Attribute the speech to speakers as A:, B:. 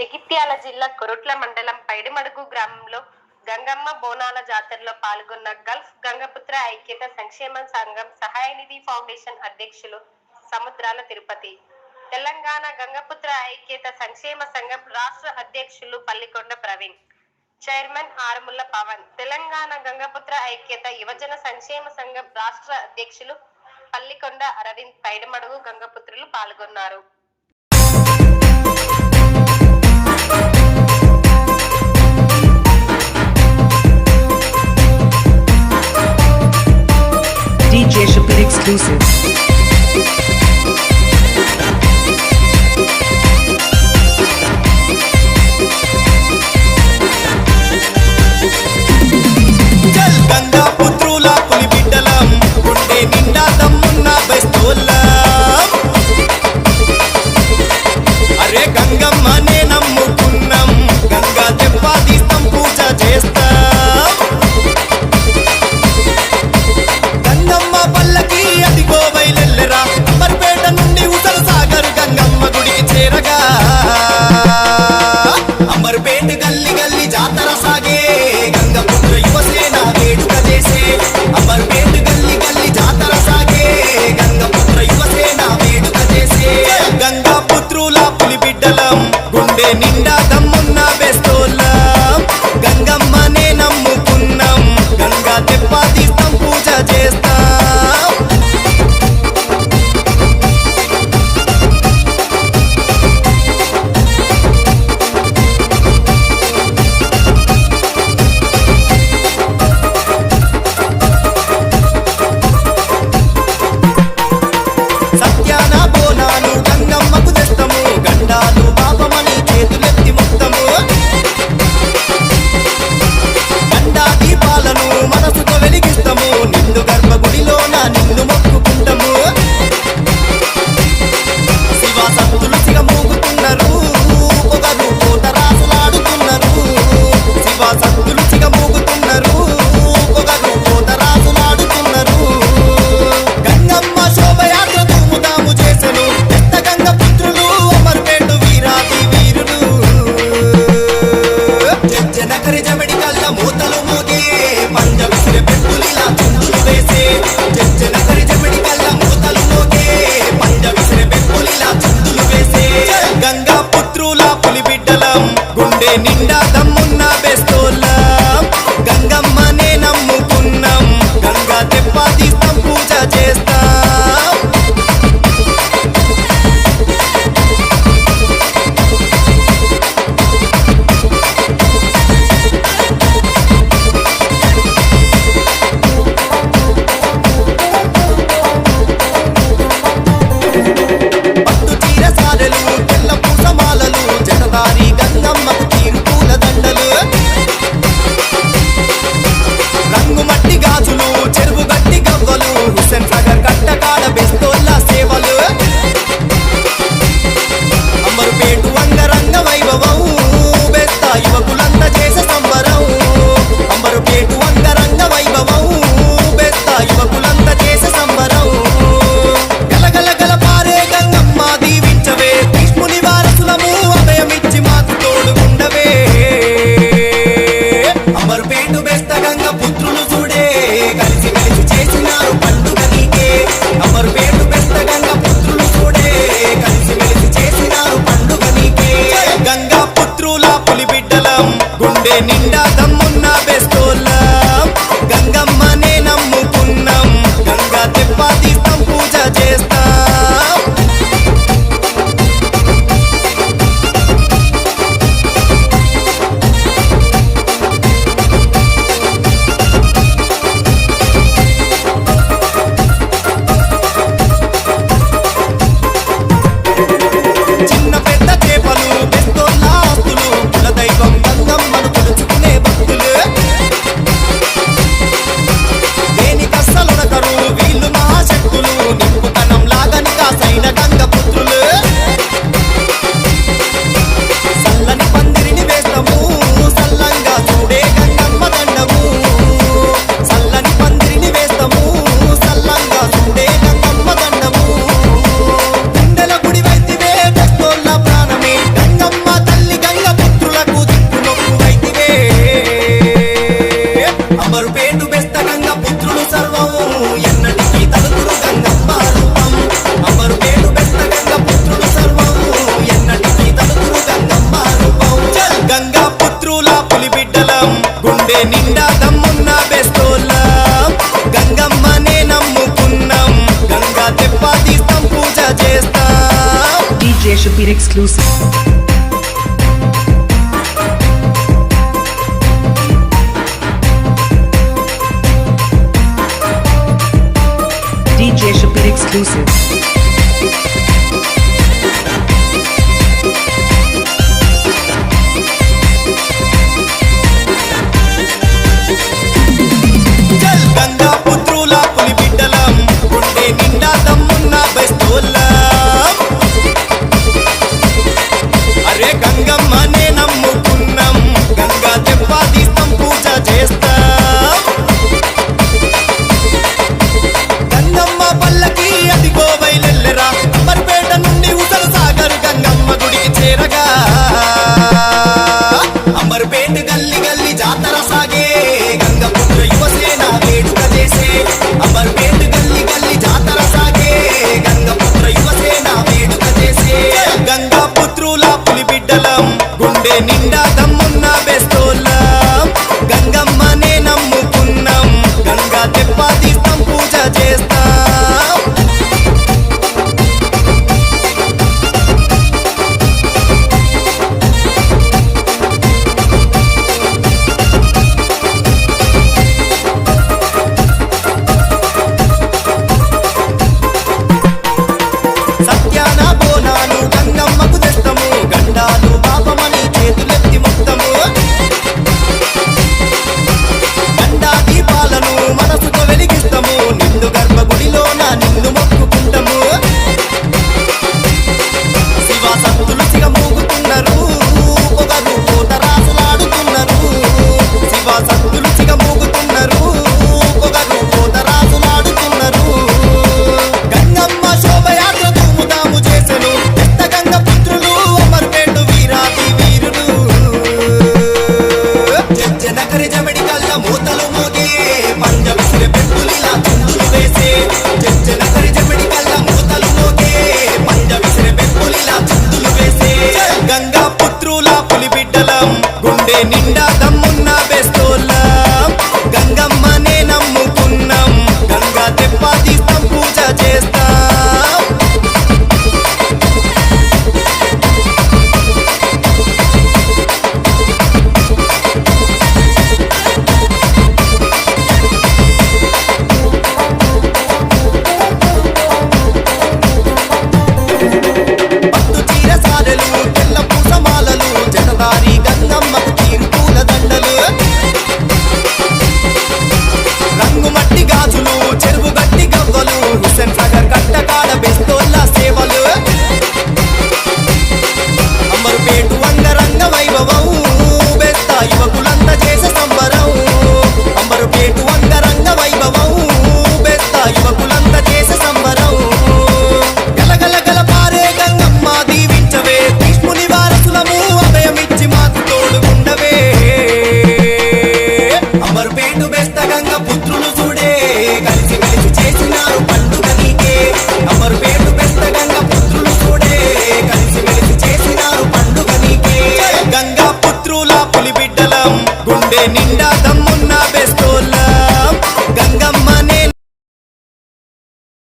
A: జగిత్యాల జిల్లా కొరుట్ల మండలం పైడిమడుగు గ్రామంలో గంగమ్మ బోనాల జాతరలో పాల్గొన్న గల్ఫ్ గంగపుత్ర ఐక్యత సంక్షేమ సంఘం సహాయ నిధి ఫౌండేషన్ అధ్యక్షులు సముద్రాల తిరుపతి. తెలంగాణ గంగపుత్ర ఐక్యత సంక్షేమ సంఘం రాష్ట్ర అధ్యక్షులు పల్లికొండ ప్రవీణ్. చైర్మన్ ఆరుముల్ల పవన్. తెలంగాణ గంగపుత్ర ఐక్యత యువజన సంక్షేమ సంఘం రాష్ట్ర అధ్యక్షులు పల్లికొండ అరవింద్ పైడిమడుగు గంగపుత్రులు పాల్గొన్నారు.
B: should be exclusive.
C: గల్లి గల్లి జాతర సాగే. గంగపుత్ర యువసేన వేడుక చేసే.
A: అమరు